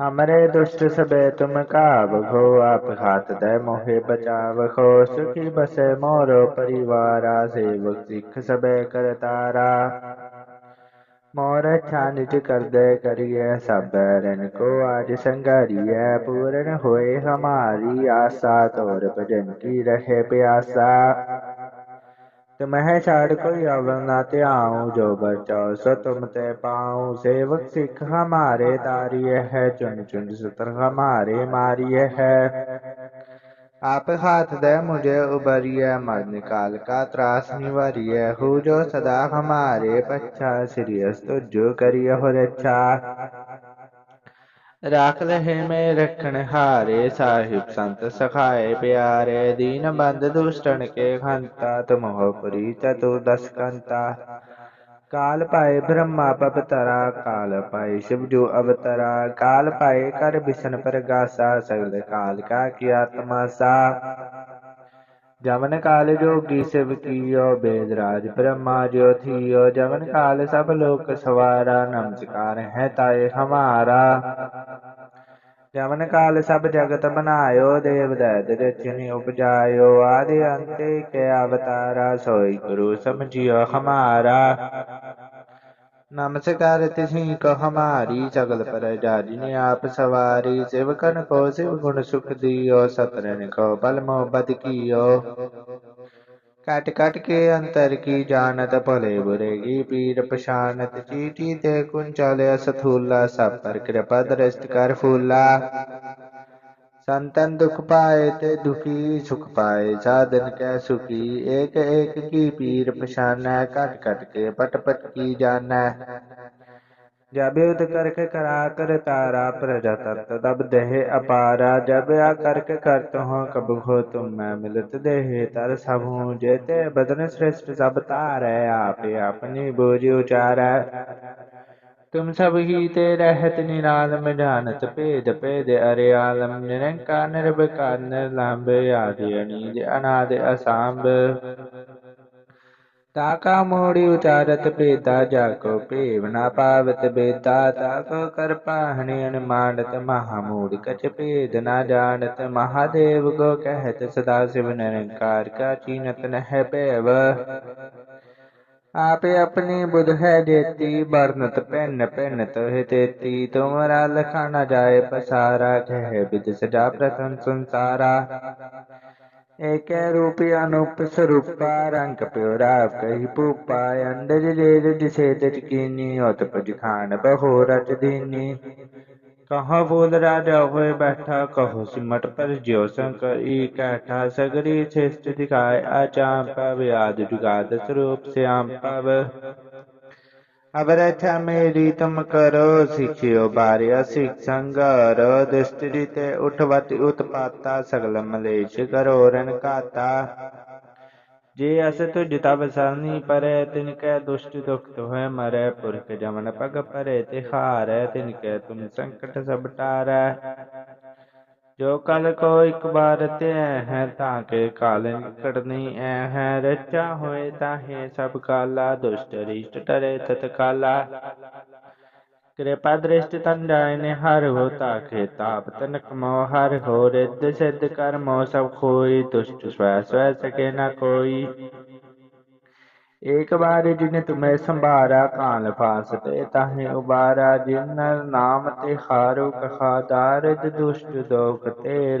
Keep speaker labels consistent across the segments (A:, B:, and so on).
A: हमरे दुष्ट सबे तुम काबो आप हाथ दे मोहे बचावखो सुखी बसे मोरो परिवारा सेवक सिख सबे करतारा मोर छानिज कर दे करिए सब रन को आज संगारिय पूर्ण होए हमारी आशा तोर भजन की रहे प्यासा تمہیں چھڑ کوئی اب ناتے آؤں جو برچاؤ سو تم تے پاؤں سیوک سکھ ہمارے تاریے ہے چن چن ستر ہمارے ماری ہے آپ ہاتھ دے مجھے ابری مر نکال کا تراس نیوریے ہو جو صدا ہمارے پچھا سریس تو جو کریے ہو رچھا ਰਾਖ ਲਹੇ ਮੇ ਰਖਣ ਹਾਰੇ ਸਾਹਿਬ ਸੰਤ ਸਖਾਏ ਪਿਆਰੇ ਦੀਨ ਬੰਦ ਦੁਸ਼ਟਣ ਕੇ ਖੰਤਾ ਤੁਮਹੁ ਪਰੀ ਚਤੁਰਦਸ ਕੰਤਾ। ਕਾਲ ਪਾਏ ਬ੍ਰਹਮਾ ਪਵਤਰਾ, ਕਾਲ ਪਾਏ ਸ਼ਿਵ ਜੋ ਅਵਤਰਾ, ਕਾਲ ਪਾਏ ਕਰ ਬਿਸ਼ਨ ਪ੍ਰਗਾਸਾ, ਸਗਲ ਕਾਲ ਕਾ ਕੀ ਆਤਮਾ ਸਾ। ਜਵਨ ਕਾਲ ਜੋਗੀ ਸਿਵ ਕੀਓ ਬੇਦ ਰਾਜ ਬ੍ਰਹਮਾ ਜੋ ਥੀਓ ਜਵਨ ਕਾਲ ਸਭ ਲੋਕ ਸਵਾਰਾ ਨਮਸਕਾਰ ਹੈ ਤਾਏ ਹਮਾਰਾ ਜਵਨ ਕਾਲ ਸਭ ਜਗਤ ਬਨਾਇਓ ਦੇਵ ਦੈਤ ਰਚਨੀ ਉਪਜਾਇਓ ਆਦਿ ਅੰਤੇ ਕੇ ਅਵਤਾਰਾ ਸੋਈ ਗੁਰੂ ਸਮਝਿਓ ਹਮਾਰਾ नमस्कार तिसी को हमारी सगल पर जाजिने आप सवारी सेवकन को शिव गुण सुख दियो सतरन को बल मोहब्बत कियो कट कट के अंतर की जानत भले बुरे की पीर पशानत चीटी ते कुंचल असथूला सब पर कृपा दृष्ट कर फूला संतन दुख पाए ते दुखी सुख पाए साधन कै सुखी एक एक की पीर पशाना कट कट के पट पट की जाना जब युद्ध करके करा कर तारा प्रजा तत्त दब देह अपारा जब आ करके करत हो कब हो तुम मैं मिलत देह तर सब हूँ जेते बदन श्रेष्ठ सब तारे आप अपनी बोझ उचारा تم سب ہی تے رہت نالم جانت پید پید ارے عالم نرنکار نربکار نرلامب یادی انید اناد اسامب تاکا موڑی اچارت پیتا جاکو پیونا پاوت بیتا تاکو کر پاہنی انمانت مہاموڑ کچ پیدنا جانت مہا دیو کو کہت صدا سبنرنکار کا چینت نہ پیو ਆਪੇ ਆਪਣੀ ਬੁਧ ਹੈ ਦੇਤੀ ਬਰਨਤ ਪੈਨ ਪੈਨ ਤੋਹਿ ਤੇਤੀ। ਤੁਮਰਾ ਲਖਾਣਾ ਜਾਏ ਪਸਾਰਾ، ਕਹਿ ਬਿਦ ਸਜਾ پرسن سنسارا ایک روپی انوپ سروپا رنگ پیورا کہی پوپا اندر جیل جسے تجکینی اوت پج خان دینی ਕਹਾ ਫੂਲ ਰਾਜਾ ਹੋਏ ਬੈਠਾ, ਕਹੋ ਸਿਮਟ ਪਰ ਜਿਉ ਸੰਕਰ ਈ ਕੈਠਾ ਸਗਰੀ ਸਿਸ਼ਟ ਦਿਖਾਏ, ਆਚਾਮ ਪਵ, ਆਦਿ ਜੁਗਾਦ ਸਰੂਪ ਸਿਆਮ ਪਵ। ਅਬ ਰਚਾ ਮੇਰੀ ਤੁਮ ਕਰੋ, ਸਿਖਿਓ ਬਾਰਿਆ ਸਿਖ ਸੰਗਰ ਦ੍ਰਿਸ਼ਟੀ ਤੇ ਉਠਵਤ ਉਤਪਾਤਾ ਸਗਲ ਮਲੇਸ਼ ਕਰੋ ਰਣ ਕਾਤਾ যে আছে તો જુતાવસાની પરે તિન કે દુષ્ટ દુખત હે મરે પુર કે જમન પગ પરે તિહાર તિન કે તુમ સંકટ સબ ટારે ਜੋ ਕਲ ਕੋ ਇੱਕ ਬਾਰ ਤੇ ਹੈ ਤਾਂ ਕੇ ਕਾਲ ਨਿਕਟਨੀ ਐ ਹੈ ਰਚਾ ਹੋਏ ਤਾਂ ਹੈ ਸਭ ਕਾਲਾ ਦੁਸ਼ਟ ਰਿਸ਼ਟ ਟਰੇ ਤਤਕਾਲਾ کرپا درشت ਤਨ ہر ਹਰ ਹੋ ਤਾਖੇ ਤਾਪ ਤਨਕ ਮੋ ਹਰ ਹੋ ਰਿੱਧ ਸਿੱਧ ਕਰ ਮੋ ਸਭ ਕੋਈ ਤੁਸ਼ਟ ਸਵੈ ਸਵੈ ایک بار جن تمہیں سنبھارا کال دیتا تاہیں ابارا جن نام خارو کخا دارد دوشت دوک تے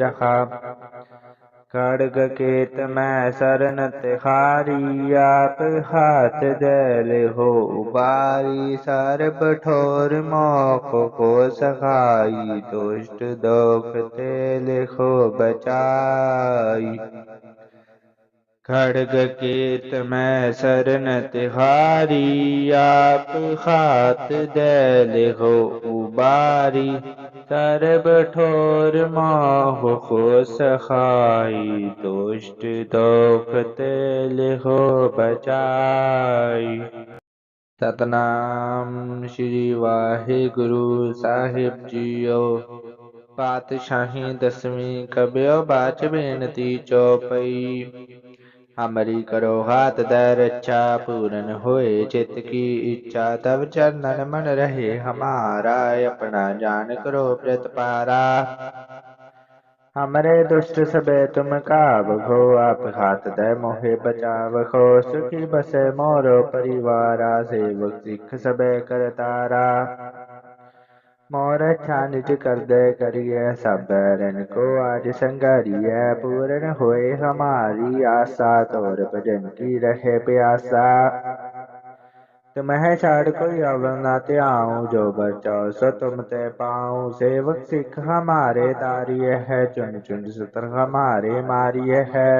A: کڑگ کیت میں سرنت خاری آپ ہاتھ دل ہو باری سر بٹھور موک کو سخائی دوشت دوک تیل خو بچائی کھڑگ کیت میں سرن تہاری آپ خات دل ہو اباری تر بٹھور ماہ خو سخائی دوشت دو فتل ہو بچائی۔ ستنام شری واہ گرو صاحب جیو۔ پاتشاہی دسویں کبیو باچ بینتی چوپئی۔ عملی کرو ہاتھ در اچھا پورن ہوئے چت کی اچھا تب چرنن من رہے ہمارا اپنا جان کرو پرت پارا ہمارے دشت سبے تم کاب ہو آپ ہاتھ دے موہے بچاو ہو سکی بسے مورو پریوارا سے وقت سکھ سبے کرتارا مور چاند کر دے کریے ಕರಿಯ ಸಬರನ್ کو آج سنگریے پورن ہوئے ہماری آسا طور پر جن کی رہے پیاسا تمہیں چھاڑ کوئی اول نہ تے آؤں جو بچاؤ سو تم تے پاؤں سیوک سکھ ہمارے تاریے ہے چن چن ستر ہمارے ماریے ہے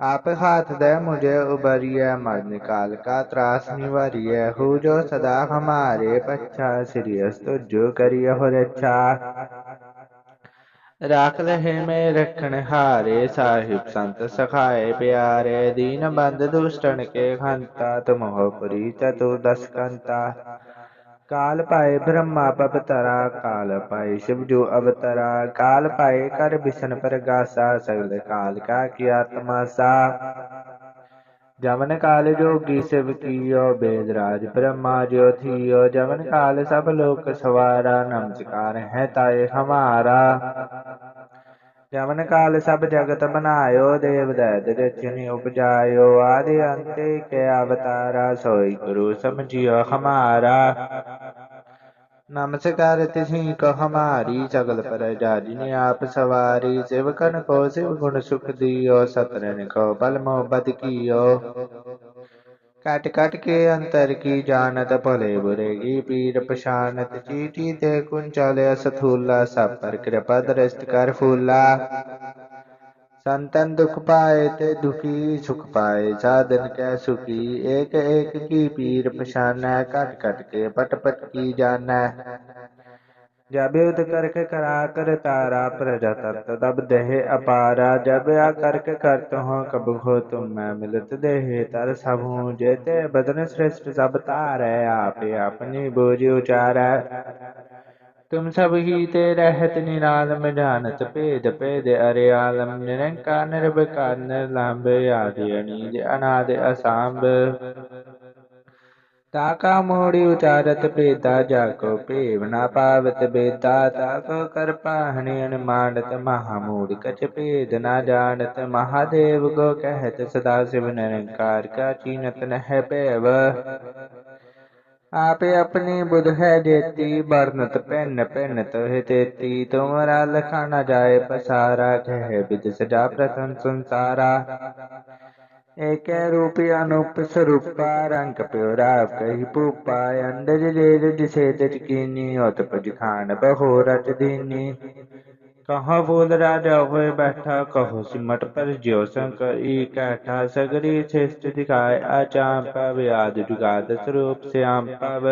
A: आप हाथ दे मुझे उबरिय मर निकाल का त्रास निवरिय हु जो सदा हमारे पच्छा श्रीयस तुझो करिय हो रच्छा ਰਾਖ ਲਹੇ ਮੇ ਰਖਣ ਹਾਰੇ ਸਾਹਿਬ ਸੰਤ ਸਖਾਏ ਪਿਆਰੇ ਦੀਨ ਬੰਦ ਦੁਸ਼ਟਣ ਕੇ ਖੰਤਾ ਤੁਮਹੁ ਪੁਰੀ ਚਤੁਰਦਸ ਕੰਤਾ ਕਾਲ ਪਾਏ ਬ੍ਰਹਮਾ ਪਵਤਰਾ ਕਾਲ ਪਾਏ ਸ਼ਿਵ ਜੋ ਅਵਤਰਾ ਕਾਲ ਪਾਏ ਕਰ ਬਿਸ਼ਨ ਪ੍ਰਗਾਸਾ ਸਗਲ ਕਾਲ ਕਾ ਕੀ ਆਤਮਾ ਸਾ ਜਮਨ ਕਾਲ ਜੋਗੀ ਸਿਵ ਕੀਓ ਬੇਦ ਰਾਜ ਬ੍ਰਹਮਾ ਜੋ ਥੀਓ ਜਮਨ ਕਾਲ ਸਭ ਲੋਕ ਸਵਾਰਾ ਨਮਸਕਾਰ ਹੈ ਤਾਏ ਹਮਾਰਾ ਜਮਨ ਕਾਲ ਸਭ ਜਗਤ ਬਨਾਇਓ ਦੇਵ ਦੈਤ ਰਚਨੀ ਉਪਜਾਇਓ। ਆਦਿ ਅੰਤੇ ਕੇ ਅਵਤਾਰਾ, ਸੋਈ ਗੁਰੂ ਸਮਝਿਓ ਹਮਾਰਾ। ਨਮਸਕਾਰ ਤਿਸੀ ਕੋ ਹਮਾਰੀ, ਸਗਲ ਪ੍ਰਜਾ ਜਿਨੇ ਆਪ ਸਵਾਰੀ। ਸਿਵਕਨ ਕੋ ਸਿਵ ਗੁਣ ਸੁਖ ਦਿਓ ਸਤਰਨ ਕੋ ਬਲ ਮੋਬਤ ਕੀਓ। کٹ کٹ کے انتر کی جانت جانلے برے گی پیر پشانت چیٹی پچھانت چیٹ ستھولا سب پر کرپا درست کر فولا سنتن دکھ پائے تے دکھی سکھ پائے سادن کے سکھی ایک ایک کی پیر پچھانا کٹ کٹ کے پٹ پٹ کی جان जब युद्ध करके करा कर तारा प्रजा तत्त दब देह अपारा जब आ करके करत हो कब हो तुम मैं मिलत देह तर सब हूँ जेते बदन श्रेष्ठ सब तारे आप अपनी बोझ उचारा तुम सब ही ते रहत निरालम जानत भेद भेद अरे आलम निरंकार निर्विकार निर्लंब आदि अनीद अनाद असाम्ब تاکا موڑی اچارت پیتا جاکو پیونا پاوت بیتا تاکو کر پاہنین مانت مہامور کچ پید نہ جانت مہادیو کو کہت سدا سو کا چینت نہ پیو آپ اپنی بدھ ہے دیتی برنت پین پین تو ہے تیتی تمہارا لکھانا جائے پسارا کہے بد سجا ਏਕੈ ਰੂਪੀ ਅਨੂਪ ਸਰੂਪਾ, ਰੰਗ ਪਿਉਰਾ ਕਹੀ ਪੂਪਾ ਅੰਡਜ ਜੇ ਜਿਸੇ ਤਿਜ ਕੀਨੀ, ਉਤ ਪਜ ਖਾਨ ਬਹੁ ਰਚ ਦੀਨੀ। ਕਹਾਂ ਬੋਲ ਰਾਜਾ ਹੋਏ ਬੈਠਾ, ਕਹੋ ਸਿਮਟ ਪਰ ਜਿਉ ਸੰਕਰ ਈ ਸਗਰੀ ਛੇਸਟ ਦਿਖਾਏ ਆਚਾਮ ਪਵ, ਆਦ ਜੁਗਾਦ ਸਰੂਪ ਸਿਆਮ ਪਵ।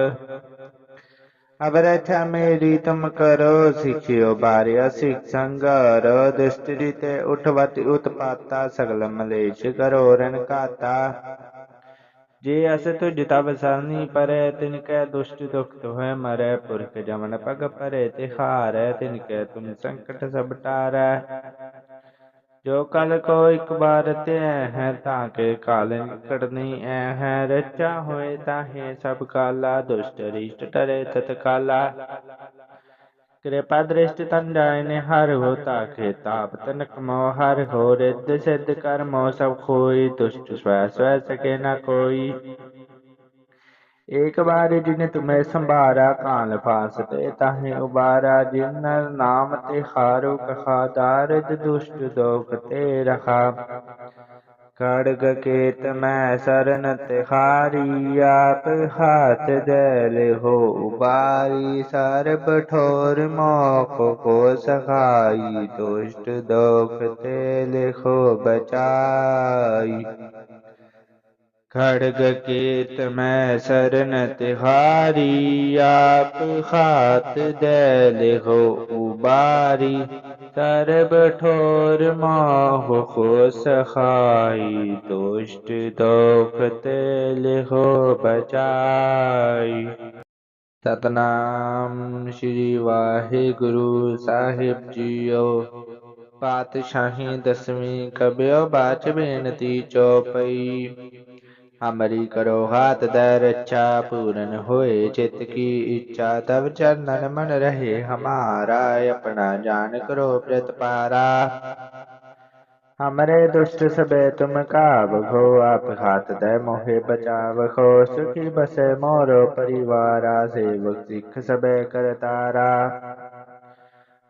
A: અવરથમે રીતમ કરો શિખ્યો બાર્ય શિક્ષંગ રો દુષ્ટ રીતે ઉઠવતી ઉત્પાતા સગલ મલેશ કરો રણકાતા જે અસ તુજ તબ સરની પરે તિનકે દુષ્ટ દુઃખ હોય મરે પુરખ જમન પગ પરે તિહારે તિનકે તુમ સંકટ સબ ટારે ਜੋ ਕਲ ਕੋ ਇੱਕ ਬਾਰ ਤੇ ਹੈ, ਤਾਂ ਕੇ ਕਾਲ ਨਿਕਟਨੀ ਐ ਹੈ। ਰਚਾ ਹੋਏ ਤਾਂ ਹੈ ਸਭ ਕਾਲਾ, ਦੁਸ਼ਟ ਰਿਸ਼ਟ ਟਰੇ ਤਤ ਕਾਲਾ ਕਿਰਪਾ ਦ੍ਰਿਸ਼ਟ ਤੰਡਾਇ ਨੇ ਹਰ ਹੋ ਤਾਕੇ ਤਾਪ ਤਨਕ ਮੋ ਹਰ ਹੋ। ਰਿੱਧ ਸਿੱਧ ਕਰਮੋ ਸਭ ਕੋਈ ਦੁਸ਼ਟ ਸਵੈ ਸਵੈ ਸਕੇ ਨਾ ਕੋਈ। एक बार जिन तुम्हें संभारा काल फास ते ताहे उबारा जिन नाम ते हारो कहा दारिद दुष्ट दोख ते रखा खड़ग केत मैं सरन तिहारी आप हाथ दल हो उबारी सर्ब ठोर मोख को सखाई दुष्ट दोख ते लिखो کھڑگ کیت میں سرن تہاری آپ خات دیل ہو اوباری ترب ٹھور ماہ خو سخائی دوشت دوک تیل ہو بچائی ستنام شری واہ گرو صاحب جیو پاتشاہی دسویں کبیو باچ بینتی چوپئی عملی کرو ہاتھ در اچھا پورن ہوئے چت کی اچھا تب چرنن من رہے ہمارا اپنا جان کرو پرت پارا ہمارے دشت سبے تم کاب ہو آپ ہاتھ دے موہے بچاو خو سکھی بسے مورو پریوارا سے وقت سبے کرتارا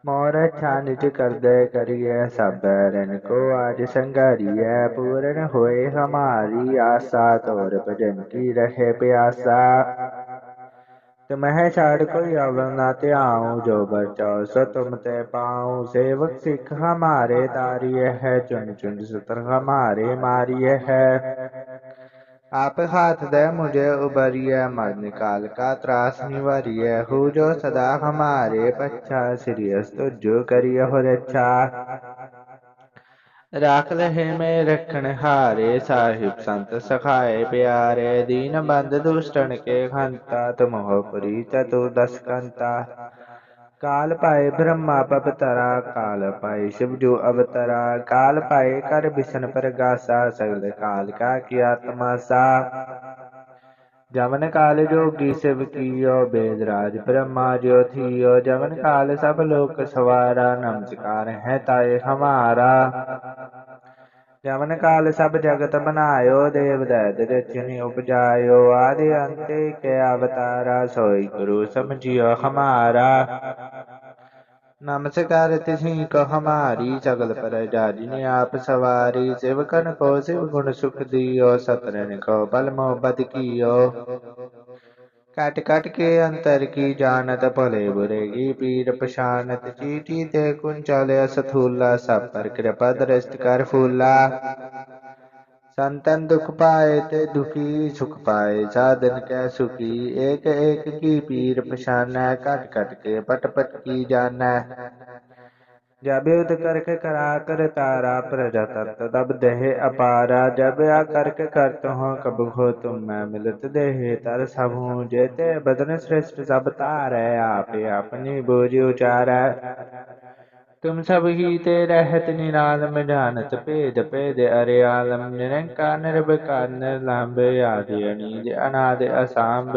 A: ਮੋਰ ਛਾਨਜ ਕਰਦੇ کو آج ਕੋ ہے پورن ہوئے ہماری آسا طور پر جن کی رہے پیاسا تمہیں چھاڑ کوئی اول نہ آؤں جو بچاؤ سو تم تے پاؤں سیوک سکھ ہمارے تاریے ہے چن چن ستر ہمارے ماری ہے आप हाथ दे मुझे उबरिय मर निकाल का त्रास निवारिय हो जो सदा हमारे पच्छा श्रीयस तुझो करिय हो रक्षा ਰਾਖ ਲਹੇ ਮੇ ਰਖਣ ਹਾਰੇ ਸਾਹਿਬ ਸੰਤ ਸਖਾਏ ਪਿਆਰੇ ਦੀਨ ਬੰਦ ਦੁਸ਼ਟਣ ਕੇ ਖੰਤਾ ਤੁਮਹੁ ਪਰੀ ਚਤੁਰਦਸ ਕੰਤਾ کال پائے برہما پبترا کال پائے شیو جو اوترا کال پائے کر بسن پر گاسا سگل کال کا کیا تماسا جمن کال جوگی سب کیو بید راج برہما جو تھیو جمن کال سب لوک سوارا نمسکار ہیں تائے ہمارا ਯਮਨ ਕਾਲ ਸਭ ਜਗਤ ਬਨਾਇਓ ਦੇਵ ਦਇਤ ਰਚਨਿ ਉਪਜਾਇਓ। ਆਦਿ ਅੰਤੇ ਕੇ ਅਵਤਾਰਾ, ਸੋਈ ਗੁਰੂ ਸਮਝਿਓ ਹਮਾਰਾ। ਨਮਸਕਾਰ ਤਿਸੀ ਕੋ ਹਮਾਰੀ, ਸਗਲ ਪ੍ਰਜਾ ਜਿਨੇ ਆਪ ਸਵਾਰੀ। ਸਿਵਕਨ ਕੋ ਸਿਵ ਗੁਣ ਸੁਖ ਦਿਓ ਸਤਰਨ ਕੋ ਬਲ ਮੋਬਤ ਕੀਓ। کٹ کٹ کے انتر کی جانت جانتت برے گی پیر پشانت پچانت چیٹ چل ستھولا سپر کرپا درست کر فولا سنتن دکھ پائے تے دکھی سکھ پائے سادن کے سکھی ایک ایک کی پیر پشانہ کٹ کٹ کے پٹ پٹ کی جانہ जब युद्ध करके करा कर तारा प्रजा तत्त तब देह अपारा जब आ करके करत हो कब हो तुम मैं मिलत देह तर सब हूँ जेते बदन श्रेष्ठ सब तारे आप अपनी बोझ उचारा तुम सब ही ते रहत निरालम जानत भेद भेद अरे आलम निरंकार निर्विकार निर्लंब आदि अनीद अनाद असाम्ब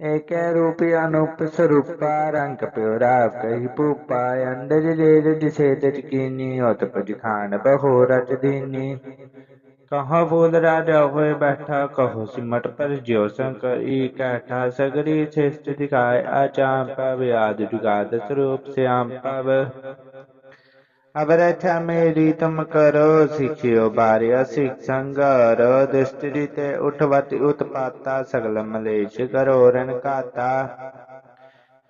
A: ਏਕੈ ਰੂਪਿ ਅਨੂਪ ਸਰੂਪਾ ਰੰਗ ਪਿਉ ਰਾਵ ਕਹੀ ਭੂਪਾ ਅੰਡਜ ਜੇਜ ਜਿਸੇ ਤਜ ਕੀਨੀ ਉਤ ਪਜ ਖਾਨ ਬਹੋ ਰਚ ਦੀਨੀ ਕਹਾ ਬੋਲ ਰਾਜਾ ਹੋਏ ਬੈਠਾ ਕਹੋ ਸਿਮਟ ਪਰ ਜਿਉ ਸੰਕਰ ਇਕੈਠਾ ਸਗਰੀ ਸਿਸ਼ਟ ਦਿਖਾਏ ਆਚਾਮ ਪਵ ਆਦਿ ਜੁਗਾਦ ਸਰੂਪ ਸਿਆਮ ਪਵ અવરથા મેરી તુમ કરો શિક્ષિયો બાર્ય શિક્ષંગરો દુષ્ટ રીતે ઉઠવતી ઉત્પાતા સગલ મલેશ કરો રણકાતા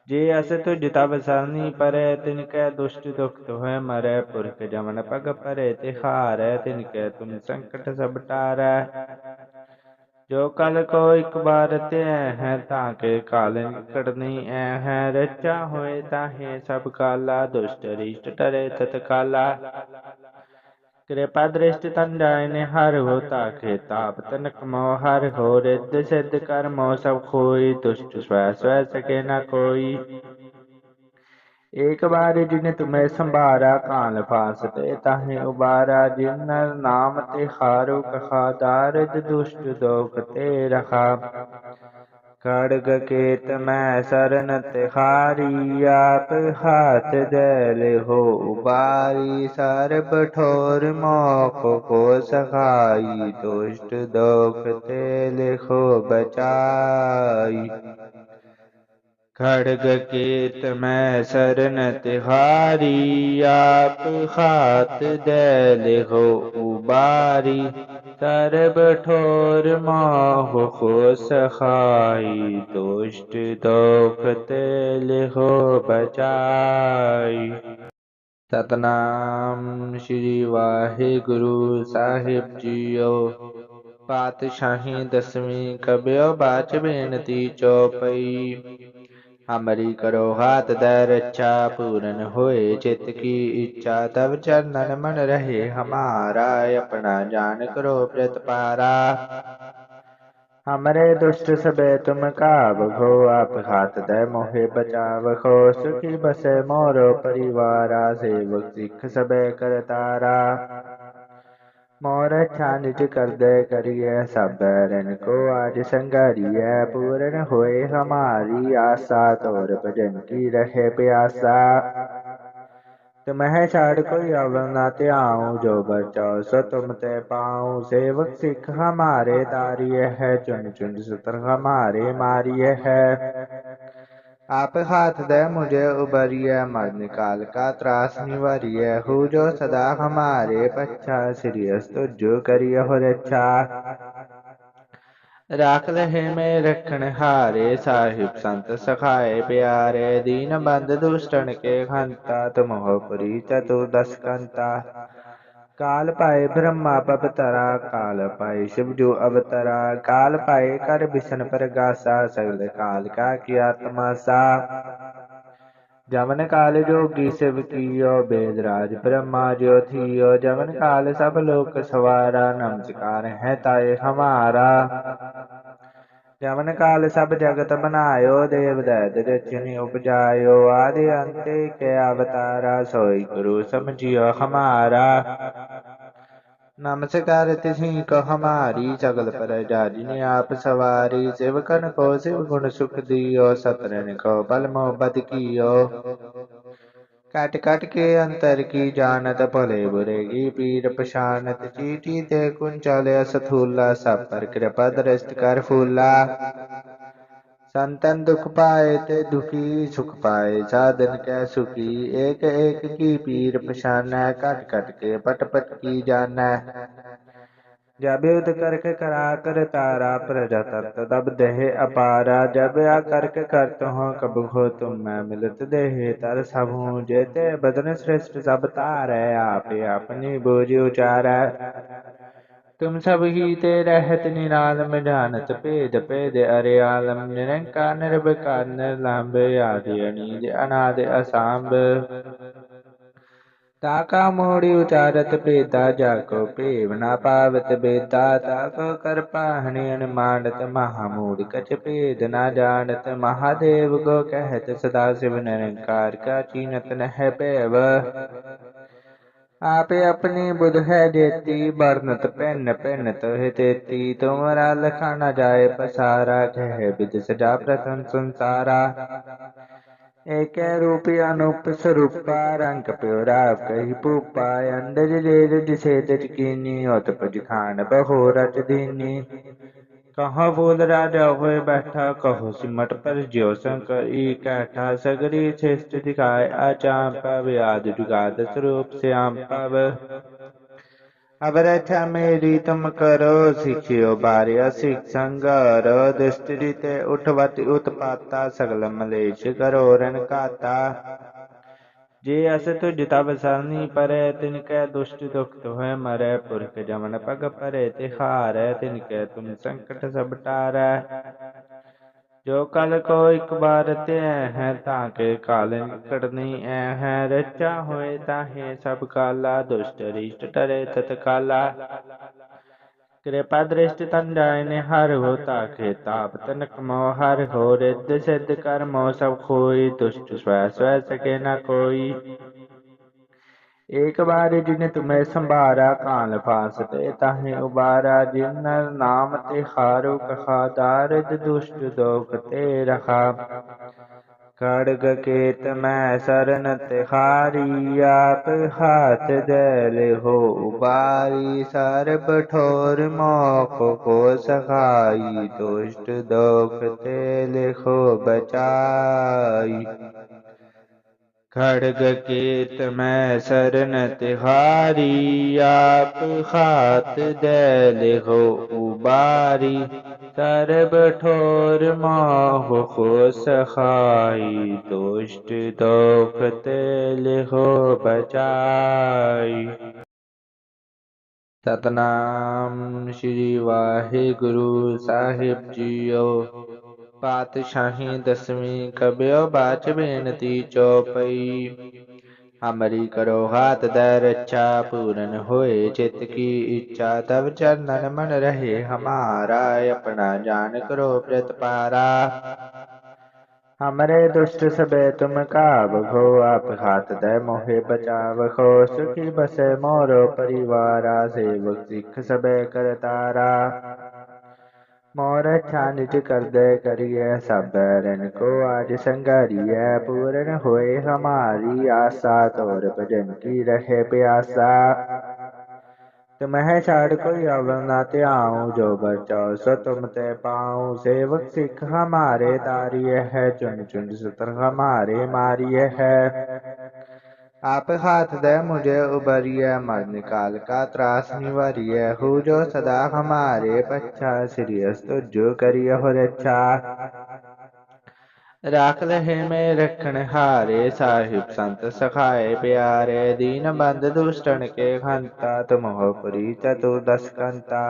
A: ਜੇ ਅਸ ਤੁਜ ਤਬ ਸਰਨੀ ਪਰੈ ਤਿਨ ਕੈ ਦੁਸ਼ਟ ਦੁਖਤ ਹੋਇ ਮਰੈ ਪੁਰਖ ਜਮਨ ਪਗ ਪਰੈ ਤਿਹਾਰੈ ਤਿਨ ਕੈ ਤੁਮ ਸੰਕਟ ਸਭ ਜੋ ਕਲ ਕੋ ਇੱਕ ਬਾਰ ਤੇ ਹੈ, ਤਾਂ ਕੇ ਕਾਲ ਨਿਕਟ ਨਹੀਂ ਐ ਹੈ। ਰਚਾ ਹੋਏ ਤਾਹੇ ਸਭ ਕਾਲਾ, ਦੁਸ਼ਟ ਰਿਸ਼ਟ ਟਰੇ ਤਤ ਕਾਲਾ ਕਿਰਪਾ ਦ੍ਰਿਸ਼ਟ ਤਨ ਜਾਇਨੇ ਹਰ ਹੋ ਤਾਕੇ ਤਾਪ ਤਨਕ ਮੋ ਹਰ ਹੋ। ਰਿੱਧ ਸਿੱਧ ਕਰ ਸਭ ਖੋਈ, ਦੁਸ਼ਟ ਸਵੈ ਸਵੈ ਸਕੇ ਨਾ ਕੋਈ। एक बार जिन तुम्हें संभारा काल फासत ताहें उबारा जिन नाम ते खारो कहा दारद दुष्ट दोख ते रखा खड़ग केत मैं सरन तिहारी आप हाथ दैल हो उबारी सर बठोर मोख को सखाई दुष्ट दोख ते लिखो बचाई کھڑگ کیت میں سرنت ہاری آپ خات دیل ہو اباری ترب ٹھور ماہ خو سخائی دوشت دوک تیل ہو بچائی ستنام شری واہ گرو صاحب جیو پاتشاہی دسویں کبیو باچ بینتی چوپئی عملی کرو ہاتھ در اچھا پورن ہوئے چت کی اچھا تب چرنن من رہے ہمارا اپنا جان کرو پرت پارا ہمارے دشت سبے تم کاب ہو آپ ہاتھ دے موہے بچاو ہو سکی بسے مورو پریوارا سے وقت سبے کرتارا مور چاند کر دے کریے ಕರಿಯ صبرن کو آج سنگریے پورن ہوئے ہماری آسا طور پر جن کی رہے پیاسا تمہیں چھاڑ کوئی اول نہ تے آؤں جو بچاؤ سو تم تے پاؤں سیوک سکھ ہمارے تاریے ہے چن چن ستر ہمارے ماریے ہے आप हाथ दे मुझे उबरिय मर निकाल का त्रास निवारिय हो जो सदा हमारे पच्छा श्रीयस तुझो करिय हो रक्षा ਰਾਖ ਲਹੇ ਮੇ ਰਖਣ ਹਾਰੇ ਸਾਹਿਬ ਸੰਤ ਸਖਾਏ ਪਿਆਰੇ ਦੀਨ ਬੰਦ ਦੁਸ਼ਟਣ ਕੇ ਖੰਤਾ ਤੁਮਹੁ ਪਰੀ ਚਤੁਰਦਸ ਕੰਤਾ کا پائے برہ پبترا کال پائے ابترا کا پائے کر بھسن پر گاسا سگد کا کیا تماسا جمن کال جو شیو بےد راج برہما جو جمن کا سب لوک سوارا نمسکار ہیں تائ ہمارا ਜਮਨ ਕਾਲ ਸਭ ਜਗਤ ਬਨਾਇਓ ਦੇਵ ਦੈਤ ਰਚਨੀ ਉਪਜਾਇਓ। ਆਦਿ ਅੰਤੇ ਕੇ ਅਵਤਾਰਾ, ਸੋਈ ਗੁਰੂ ਸਮਝਿਓ ਹਮਾਰਾ। ਨਮਸਕਾਰ ਤਿਸੀ ਕੋ ਹਮਾਰੀ, ਸਗਲ ਪ੍ਰਜਾ ਜਿਨੇ ਆਪ ਸਵਾਰੀ। ਸਿਵਕਨ ਕੋ ਸਿਵ ਗੁਣ ਸੁਖ ਦਿਓ ਸਤਰਨ ਕੋ ਬਲ ਮੋਬਤ ਕੀਓ। کٹ کٹ کے انتر کی جانت پلے برے کی پیر پشانت چیٹی تے کن چل سب پر کرپا درست کر فولا سنتن دکھ پائے تے دکھی سکھ پائے سادن کے سکھی ایک ایک کی پیر پچھانا کٹ کٹ کے پٹ پٹ کی جان जब युद्ध करके करा कर तारा प्रजा तत्त दब देह अपारा जब आ करके करत हो कब हो तुम मैं मिलत देह तर सब हूँ जेते बदन श्रेष्ठ सब तारे आप अपनी बोझ उचारा तुम सब ही ते रहत निरालम जानत भेद भेद अरे आलम निरंकार निर्विकार निर्लंब आदि अनीद अनाद असाम्ब تاکا موڑی اچارت پیتا جاکو پیونا پاوت بیتا تاکو کر پاہنین مانت مہامور کچ پید نہ جانت مہادیو کو کہت سدا سیو کا چینت نہ پیو آپ اپنی بدھ ہے دیتی برنت پین پین تو ہے تیتی تمہارا لکھانا جائے پسارا کہے بدھ سجا ਏਕੈ ਰੂਪ ਅਨੂਪ ਸਰੂਪਾ, ਰੰਗ ਪਿਉਰਾ ਕਹੀ ਭੂਪਾ, ਅੰਡਜ ਜੇਜ ਜਿਸੇ ਤਜ ਕੀਨੀ, ਉਤ ਪਜ ਖਾਨ ਬਹੋ ਰਚ ਦੀਨੀ। ਕਹਾ ਬੋਲ ਰਾਜਾ ਹੋਏ ਬੈਠਾ, ਕਹੋ ਸਿਮਟ ਪਰ ਜਿਉ ਸੰਕਰੀ ਕੈਠਾ ਸਗਰੀ ਸਿਸ਼ਟ ਦਿਖਾਏ ਆਚਾਮ ਪਵ, ਆਦ ਜੁਗਾਦ ਸਰੂਪ ਸਿਆਮ ਪਵ। અવરથ અમેરી તમ કરો શિખ્યો બાર્ય શિક્ષંગ રો દુષ્ટ રીતે ઉઠવતી ઉત્પાતા સગલ મલેશ કરો રણકાતા જે અસ તુજ તબ સરણી પરે તિનકે દુષ્ટ દુઃખ હોય મરે પુરખ જમન પગ પરે તિહારે તિનકે તુમ સંકટ સબ ટારે ਜੋ ਕਲ ਕੋ ਇੱਕ ਬਾਰ ਤੇ ਹੈ ਤਾਂ ਕੇ ਕਾਲ ਨਿਕਟਨੀ ਐ ਹੈ ਰਚਾ ਹੋਏ ਤਾਂ ਹੈ ਸਭ ਕਾਲਾ, ਦੁਸ਼ਟ ਰਿਸ਼ਟ ਟਰੇ ਤਤ ਕਾਲਾ। ਕਿਰਪਾ ਦ੍ਰਿਸ਼ਟ ਤੰਡਾਇ ਨੇ ਹਰ ਹੋ ਤਾਕੇ ਤਾਪ ਤਨਕ ਮੋ ਹਰ ਹੋ ਰਿੱਧ ਸਿੱਧ ਕਰਮੋ ਸਭ ਕੋਈ ਦੁਸ਼ਟ ਸਵੈ ਸਵੈ ਸਕੇ ਨਾ ਕੋਈ। एक बार जिन तुम्हें संभारा काल फांस ते ताहे उबारा जिन नर नाम ते हारो कहा दारद दुष्ट दोख ते रखा खड़ग केत मैं सरन तिहारी आप हाथ दल हो उबारी सर्ब ठोर मोख को सखाई दुष्ट दोख ते लिखो बचाई کھڑگ کیت میں سرن تہاری آپ خات دیل ہو اوباری سرب ٹھور ماہ خو سخائی دوشت دوک تیل ہو بچائی ستنام شری واہ گرو صاحب جیو پاتشاہیں دسویں کبیو باچ بینتی چوپئی ہمری کرو ہاتھ در اچھا پورن ہوئے چت کی اچھا تب چرنن من رہے ہمارا اپنا جان کرو پرت پارا ہمرے دشت سبے تم کاب ہو آپ ہاتھ دے موہے بچاو خو سکھی بسے مورو پریوارا سے وقت سبے کرتارا ਮੋਰ ਛਾਨਜ ਕਰਦੇ ਕਰੀਏ ਸਭ ਰਨ ਕੋ ਆਜ ਸੰਗਰੀਏ ਪੂਰਨ ਹੋਏ ਹਮਾਰੀ ਆਸਾ, ਤੋਰ ਭਜਨ ਕੀ ਰਹੇ ਪਿਆਸਾ। ਤਮਹਿ ਛਾੜ ਕੋਈ ਆਵਣ ਨਾ ਧਿਆਉ, ਜੋ ਬਚਾਉ ਸੋ ਤੁਮ ਤੇ ਪਾਉ। ਸੇਵਕ ਸਿੱਖ ਹਮਾਰੇ ਤਾਰੀਏ ਹੈ, ਚੁਣ ਚੁਣ ਸਤਰ ਹਮਾਰੇ ਮਾਰੀਏ ਹੈ। आप हाथ दे मुझे उबरिय मर निकाल का त्रास निवारिय हो जो सदा हमारे बच्चा श्रीयस तुझो करिय हो रक्षा ਰਾਖ ਲਹੇ ਮੇ ਰਖਣ ਹਾਰੇ ਸਾਹਿਬ ਸੰਤ ਸਖਾਏ ਪਿਆਰੇ ਦੀਨ ਬੰਦ ਦੁਸ਼ਟਣ ਕੇ ਖੰਤਾ ਤੁਮਹੁ ਪਰੀ ਚਤੁਰਦਸ ਕੰਤਾ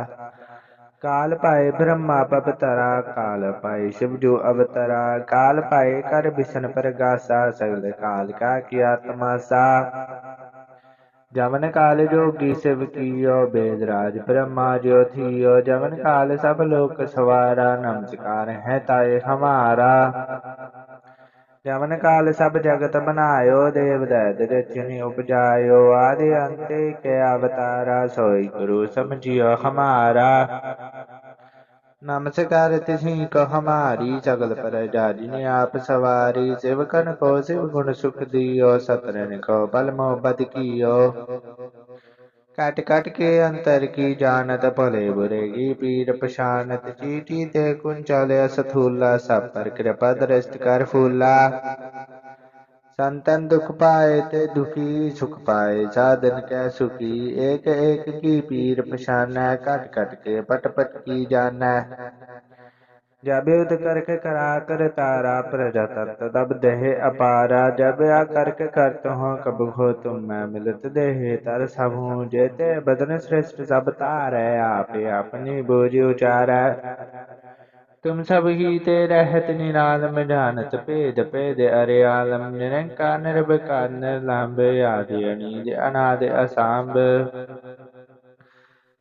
A: کال پائے برہم پبترا کال پائے شیو جو ابترا کال پائے کر بھسن پر گاسا سرد کال کا کیا جمن کال جو بےد راج برہم جو جمن کال سب لوک سوارا نمسکار ہیں تائیں ہمارا ਜਮਨ ਕਾਲ ਸਭ ਜਗਤ ਬਨਾਇਓ ਦੇਵ ਦਇਤ ਰਚਨਿ ਉਪਜਾਇਓ। ਆਦਿ ਅੰਤੇ ਕੇ ਅਵਤਾਰਾ, ਸੋਈ ਗੁਰੂ ਸਮਝਿਓ ਹਮਾਰਾ। ਨਮਸਕਾਰ ਤਿਸੀ ਕੋ ਹਮਾਰੀ ਜਗਲ ਪ੍ਰਜਾ ਜਿਨੇ ਆਪ ਸਵਾਰੀ। ਸਿਵ ਕਨ ਕੋ ਸਿਵ ਗੁਣ ਸੁਖ ਦਿਓ ਸਤਰਨ ਕੋ ਬਲ ਮੋਬਤ ਕੀਓ। کٹ کٹ کے انتر کی جانت جانلے برے گی پیر پچھانت چیٹیں کن چلے ستھولا پر کرپا درست کر فولا سنتن دکھ پائے تے دکھی سکھ پائے سادن کے سکھی ایک ایک کی پیر پشانے کٹ کٹ کے پٹ پٹ کی جان जब युद्ध करके करा कर तारा प्रजा तत्त दब देह अपारा जब आ करके करत हो कब हो तुम मैं मिलत देह तर सब हूँ जेते बदन श्रेष्ठ सब तारे आप अपनी बोझ उचारा तुम सब ही ते रहत निरालम जानत भेद भेद अरे आलम निरंकार निर्विकार निर्लंब आदि अनीद अनाद असाम्ब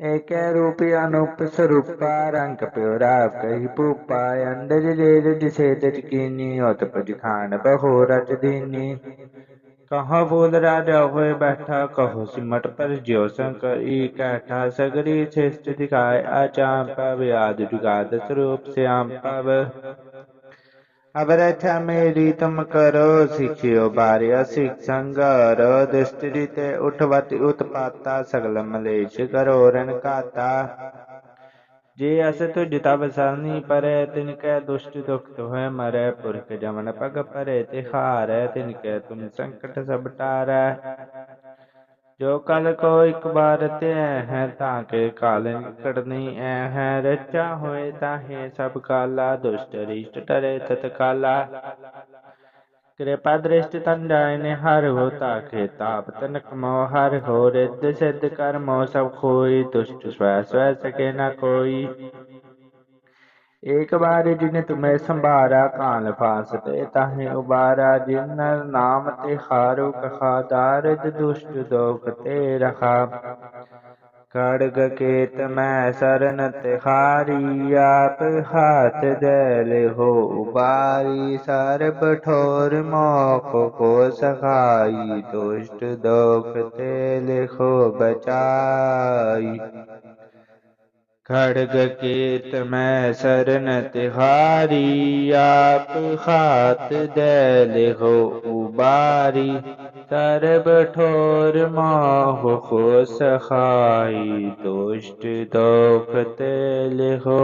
A: ਏਕੈ ਰੂਪੀ ਅਨੂਪ ਸਰੂਪਾ ਰੰਗ ਪਿਉਰਾ ਕਹੀ ਭੂਪਾ ਅੰਦਰ ਜੇ ਰਜ ਸੇਦਿ ਕੀਨੀ ਉਤ ਪਜ ਖਾਨ ਬਹੁ ਰਜ ਦੀਨੀ ਕਹਾ ਬੋਲ ਰਾਜਾ ਹੋਏ ਬੈਠਾ ਕਹੋ ਸਿਮਟ ਪਰ ਜਿਉ ਸੰਕਈ ਕੈਠਾ ਸਗਰੀ ਸਿਸ਼ਟ ਦਿਖਾਏ ਆਚਾਮ ਪਵ ਆਦਿ ਜੁਗਾਦ ਸਰੂਪ ਸਿਆਮ ਪਵ અવરથા મેલી તુમ કરો શિક્ષિયો ભાર્ય શિક્ષંગર દુષ્ટ રીતે ઉઠવતી ઉત્પાતા સગલ મલેશ કરો રણકાતા જે અસ તુજ તબ સરણી પરે તિનકે દુષ્ટ દુઃખ હોય મરે પુરખ જમન પગ પરે તિહાર તિનકે તુમ સંકટ સબ ટારે ਜੋ ਕਲ ਕੋ ਇੱਕ ਬਾਰ ਤੇ ਹੈ, ਤਾਂ ਕੇ ਕਾਲ ਨਿਕਟ ਨਹੀਂ ਐ ਹੈ। ਰਚਾ ਹੋਏ ਤਾਹੇ ਸਭ ਕਾਲਾ, ਦੁਸ਼ਟ ਰਿਸ਼ਟ ਟਰੇ ਤਤ ਕਾਲਾ ਕਿਰਪਾ ਦ੍ਰਿਸ਼ਟ ਤਨ ਨੇ ਹਰ ਹੋ ਤਾਖੇ ਤਾਪ ਤਨਕ ਮੋਹ ਹਰ ਹੋ। ਰਿੱਧ ਸਿੱਧ ਕਰਮੋ ਸਭ ਖੋਈ, ਦੁਸ਼ਟ ਸਵੈ ਸਵੈ ਸਕੇ ਨਾ ਕੋਈ। एक बार जिन तुम्हें संभारा कान फांस ते ताहे उबारा जिन नर नाम ते हारो कहा दारद दुष्ट दोख ते रखा खड़ग केत मैं सरन तिहारी आप हाथ दल हो उबारी सर्ब ठोर मोख को सखाई दुष्ट दोख ते लिखो बचाई کھڑگ کیت میں سرن تہاری آپ خات دیل ہو اباری ترب ٹھور ماہ خو سخائی دوشت دوخ تیل ہو